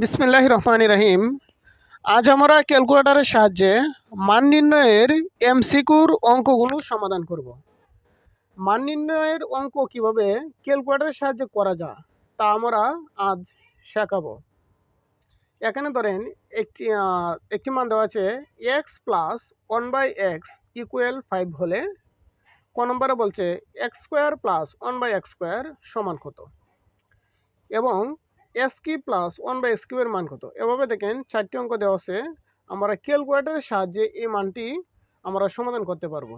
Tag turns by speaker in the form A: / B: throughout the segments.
A: বিসমিল্লাহ রহমান রহিম আজ আমরা ক্যালকুলেটারের সাহায্যে মান নির্ণয়ের এমসিকিউর অঙ্কগুলো সমাধান করব। মান নির্ণয়ের অঙ্ক কীভাবে ক্যালকুলেটারের সাহায্যে করা যায়, তা আমরা আজ শেখাবো। এখানে ধরেন একটি একটি মান দেওয়া আছে x plus one by x equal five হলে ক নম্বরে বলছে x square plus one by x square সমান কত? এবং এস কি প্লাস ওয়ান বাই এস মান কত? এভাবে দেখেন চারটি অঙ্ক দেওয়া আছে, আমরা ক্যালকুলেটরের সাহায্যে এই মানটি আমরা সমাধান করতে পারব।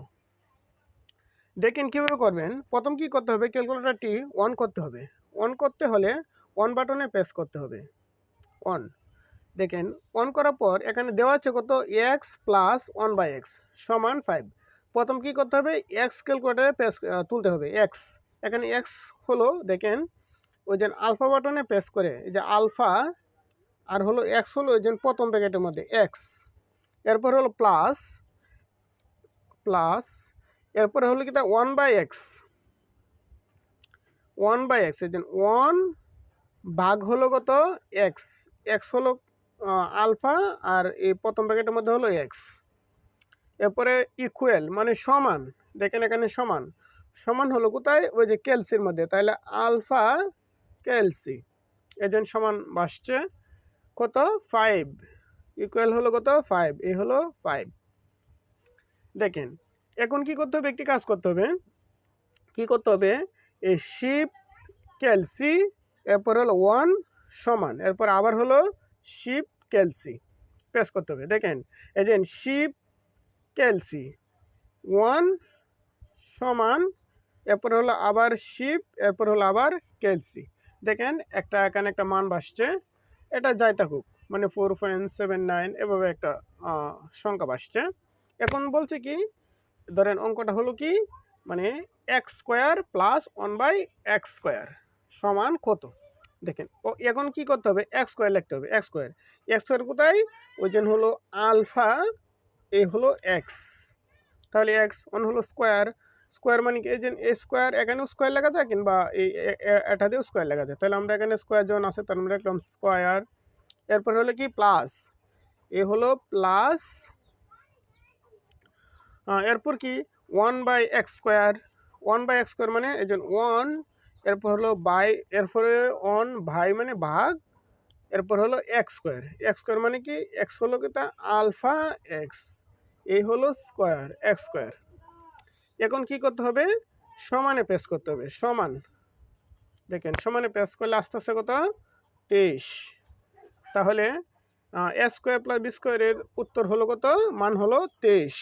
A: দেখেন কীভাবে করবেন? প্রথম কি করতে হবে? ক্যালকুলেটরটি অন করতে হবে। অন করতে হলে অন বাটনে প্রেস করতে হবে। অন দেখেন অন করার পর এখানে দেওয়া আছে কত? X plus one by x সমান ফাইভ প্রথম কি করতে হবে? এক্স ক্যালকুলেটারে প্রেস তুলতে হবে এক্স এখানে এক্স হলো, দেখেন ওই যে আলফা বাটনে প্রেস করে, এই যে আলফা আর হলো এক্স হলো ওই যে প্রথম প্যাকেটের মধ্যে এক্স এরপর হলো প্লাস প্লাস এরপরে হলো কি one by x one by x এই যে ওয়ান ভাগ হলো কত এক্স এক্স হলো আলফা আর এই প্রথম প্যাকেটের মধ্যে হলো এক্স এরপরে ইকুয়াল মানে সমান, দেখেন এখানে সমান সমান হলো কোথায়? ওই যে ক্যালসির মধ্যে, তাহলে আলফা ক্যালসি এজেন্ট সমান বাসছে কত? ফাইভ। ইকুয়াল হলো কত? ফাইভ। এই হলো ফাইভ। দেখেন, এখন কি করতে হবে? একটি কাজ করতে হবে। কি করতে হবে? এই শিপ ক্যালসি এরপর হলো ওয়ান সমান, এরপর আবার হলো শিপ ক্যালসি প্রেস করতে হবে। দেখেন যে শিপ ক্যালসি ওয়ান সমান, এরপর হলো আবার শিপ, এরপর হলো আবার ক্যালসি দেখেন একটা এখানে একটা মান বাসছে, এটা যাই থাকুক মানে ফোর পয়েন্ট সেভেন নাইন এভাবে একটা সংখ্যা বাসছে। এখন বলছে কি, ধরেন অঙ্কটা হলো কি মানে x square plus one by x square সমান কত? দেখেন, ও এখন কি করতে হবে? এক্স স্কোয়ার লিখতে হবে এক্স স্কোয়ার এক্স স্কোয়ার কোথায়? ওই জন্য হলো আলফা এই হলো এক্স তাহলে এক্স ওয়ান হলো স্কোয়ার স্কোয়ার মানে কি? এই যে এ স্কোয়ার এখানেও স্কোয়ার লেখা যায় কিংবা এই এ- এ- এটাতেও স্কোয়ার লেখা যায়। তাহলে আমরা এখানে স্কোয়ার যখন আছে তাহলে আমরা লিখলাম স্কোয়ার এরপর হলো কি? প্লাস এ হলো প্লাস এরপর কি? One by x square one by x square মানে এই ওয়ান এরপর হলো বাই এরপরে ওয়ান ভাই মানে ভাগ। এরপর হলো এক্স স্কোয়ার এক্স স্কোয়ার মানে কি? এক্স হলো কি? তা আলফা এক্স এই হলো স্কোয়ার এক্স স্কোয়ার এখন কি করতে হবে? সমানে পেশ করতে হবে, সমান। দেখেন, সমানে পেশ করলে আস্তে আস্তে কত? তেইশ। তাহলে এ স্কোয়ার প্লাস বি স্কোয়ারের উত্তর হলো কত? মান হলো তেইশ।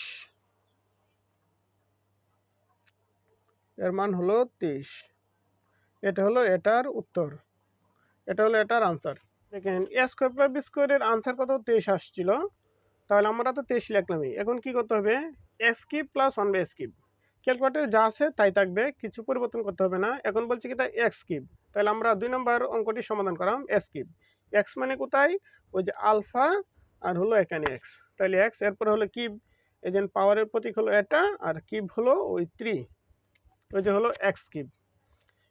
A: এর মান হলো তেইশ। এটা হলো এটার উত্তর। এটা হলো এটার আনসার দেখেন এ স্কোয়ার প্লাস বি স্কোয়ারের আনসার কত? তেইশ আসছিল। তাহলে আমরা তো তেইশ লিখলামই। এখন কি করতে হবে? Escape plus one by escape ক্যালকুলেটারে যা আছে তাই থাকবে, কিছু পরিবর্তন করতে হবে না। এখন বলছি কি তাই এক্স কিপ তাহলে আমরা দুই নম্বর অঙ্কটি সমাধান করাম এক্স কিপ এক্স মানে কোথায়? ওই যে আলফা আর হলো এখানে এক্স তাহলে এক্স এরপর হলো কিব এই যে পাওয়ারের প্রতীক হলো এটা আর কিব হলো ওই থ্রি ওই যে হলো এক্স কিব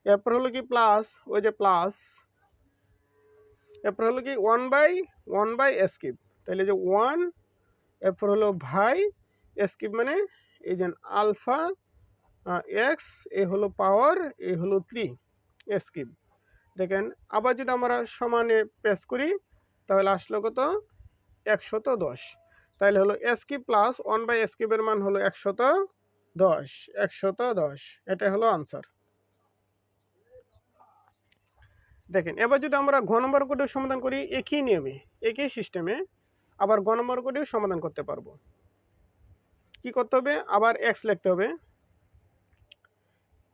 A: এরপর হলো কি প্লাস ওই যে প্লাস এরপর হলো কি ওয়ান বাই ওয়ান বাই এসকিপ তাহলে যে ওয়ান এরপর হলো ভাই এসকিপ মানে এই যে আলফা এক্স, এ হলো পাওয়ার, এ হলো থ্রি এসকিপ দেখেন, আবার যদি আমরা সমানে পেশ করি, তাহলে আসলো কত? একশত দশ। তাহলে হলো এসকিপ প্লাস ওয়ান বাই এসকিপের মান হলো একশত দশ। একশত দশ এটা হলো আনসার দেখেন, এবার যদি আমরা ঘ নম্বর কোডের সমাধান করি, একই নিয়মে, একই সিস্টেমে আবার ঘ নম্বর কোডেও সমাধান করতে পারব। কি করতে হবে? আবার এক্স লিখতে হবে।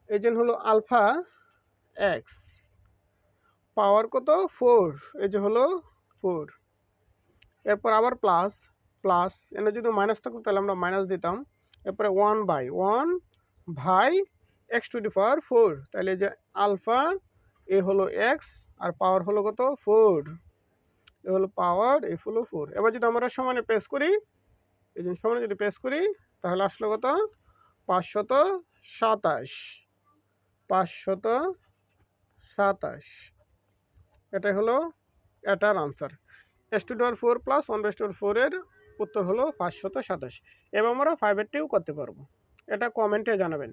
A: এই জন্য হলো আলফা এক্স পাওয়ার কত? ফোর। এই যে হলো ফোর। এরপর আবার প্লাস প্লাস। এনে যদি মাইনাস থাকতো তাহলে আমরা মাইনাস দিতাম। এরপরে one by one by x to the power four. তাহলে যে আলফা, এ হলো এক্স আর পাওয়ার হলো কত? ফোর। এ হলো পাওয়ার, এ হলো ফোর। এবার যদি আমরা সমানে পেস করি এই যে সমানে যদি পেস করি, তাহলে আসলো কত? পাঁচশত সাতাশ। পাঁচশত সাতাশ। এটাই হলো এটার আনসার এস টু ডর four plus one base two ফোরের উত্তর হলো পাঁচশত সাতাশ। এবং আমরা ফাইভেরটিও করতে পারব। এটা কমেন্টে জানাবেন।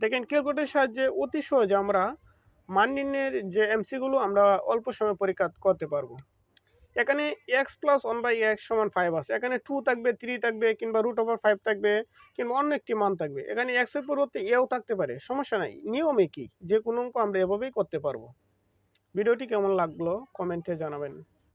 A: দেখেন ক্যালকুলেটারের সাহায্যে অতি সহজে আমরা মান নির্ণয়ের যে এমসিগুলো আমরা অল্প সময় পরীক্ষা করতে পারব। এখানে x plus one by x সমান ফাইভ আছে। এখানে টু থাকবে থ্রি থাকবে, কিংবা রুট ওভার ফাইভ থাকবে, কিংবা অন্য একটি মান থাকবে। এখানে এক্সের পরিবর্তে এও থাকতে পারে। সমস্যা নাই। নিয়মে কি? যে কোনো অঙ্ক আমরা এভাবেই করতে পারব। ভিডিওটি কেমন লাগল? কমেন্টে জানাবেন।